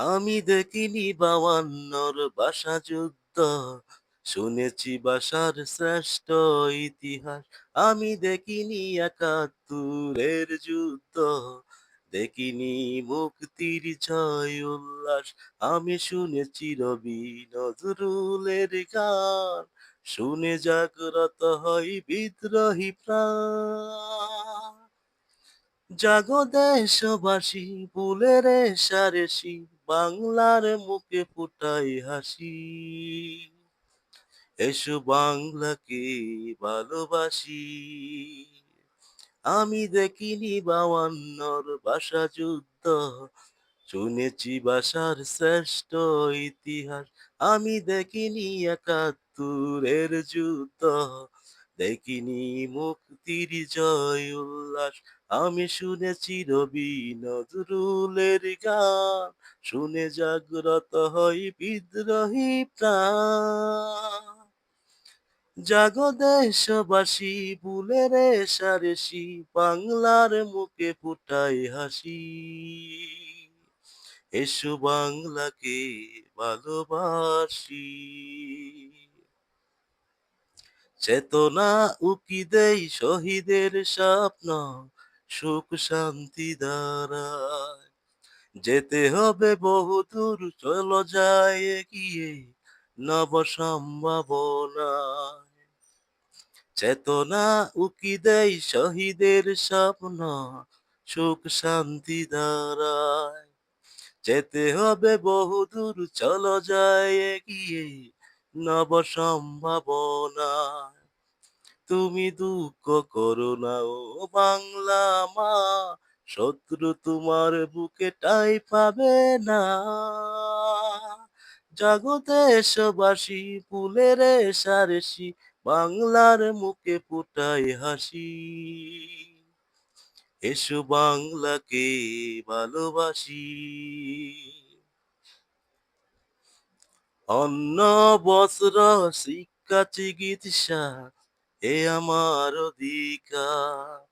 আমি দেখিনি বায়ান্নর ভাষা যুদ্ধ। শুনেছি বাসার শ্রেষ্ঠ ইতিহাস। আমি দেখিনি একাত্তরের যুদ্ধ। দেখিনি মুক্তির জয় উল্লাস। আমি শুনেছি রবি নজরুলের গান। শুনে জাগ্রত হয় বিদ্রোহী প্রাণ। জাগো দেশবাসী, ফুলের সারেসি বাংলার মুখে ফুটাই হাসি। এসো বাংলাকে ভালোবাসি। আমি দেখিনি বায়ান্নর ভাষা যুদ্ধ। শুনেছি ভাষার শ্রেষ্ঠ ইতিহাস। আমি দেখিনি একাত্তরের যুদ্ধ। দেখিনি মুক্তির জয় উল্লাস। আমি শুনেছি রবি নজরুলের গান। শুনে জাগ্রত হই বিদ্রোহী প্রাণ। জাগো দেশবাসী বুলের সারেসি বাংলার মুখে ফুটাই হাসি। এসো বাংলাকে ভালোবাসি। চেতনা উকি দেই শহীদের স্বপ্ন, সুখ শান্তি দ্বারায়। যেতে হবে বহুদূর চলো যায় এগিয়ে নব সম্ভাবনায়। চেতনা উকি দেয় শহীদের স্বপ্ন, সুখ শান্তি দ্বারায়। যেতে হবে বহুদূর চলো যায় এগিয়ে নব সম্ভাবনায় তুমি দুঃখ করো না, ও বাংলা মা। শত্রু তোমার বুকে টাই পাবে না। জগদেশবাসী ফুলের সারসি বাংলার মুখে ফুটাই হাসি। এসো বাংলাকে ভালোবাসি। অন্য বস্ত্র, শিক্ষা, চিকিৎসা, এ আমার অধিকার।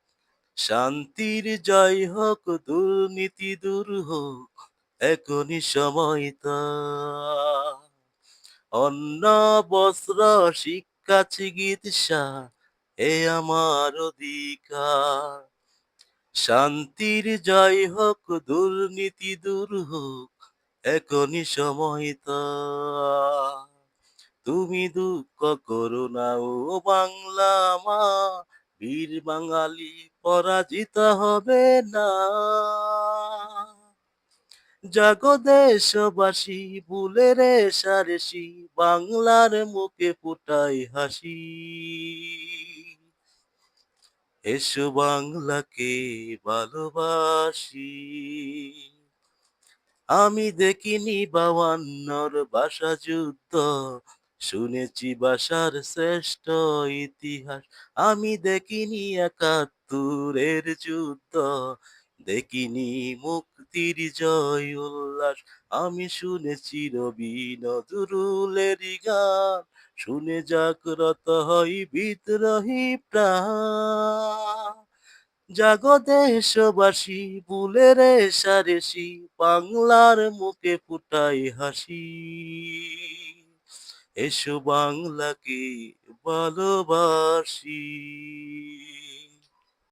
শান্তির জয় হোক, দুর্নীতি দূর হোক, এখনই সময় অন্ন, বস্ত্র, শিক্ষা, চিকিৎসা, এ আমার অধিকার। শান্তির জয় হোক, দুর্নীতি দূর হোক এখনই সময় তুমি দুঃখ করো না ও বাংলা মা বীর বাঙালি পরাজিত হবে না। জাগো দেশবাসী রে সারেসি বাংলার মুখে ফুটাই হাসি। এসো বাংলাকে ভালোবাসি। আমি দেখিনি বায়ান্নর ভাষা যুদ্ধ। শুনেছি ভাষার শ্রেষ্ঠ ইতিহাস। আমি দেখিনি একাত্তরের যুদ্ধ। দেখিনি মুক্তির জয় উল্লাস। আমি শুনেছি রবি নজরুলের গান। শুনে জাগ্রত হই বিদ্রোহী প্রাণ। জাগো দেশবাসী বুলের সারেসি বাংলার মুখে ফুটাই হাসি। এসো বাংলাকে ভালোবাসি।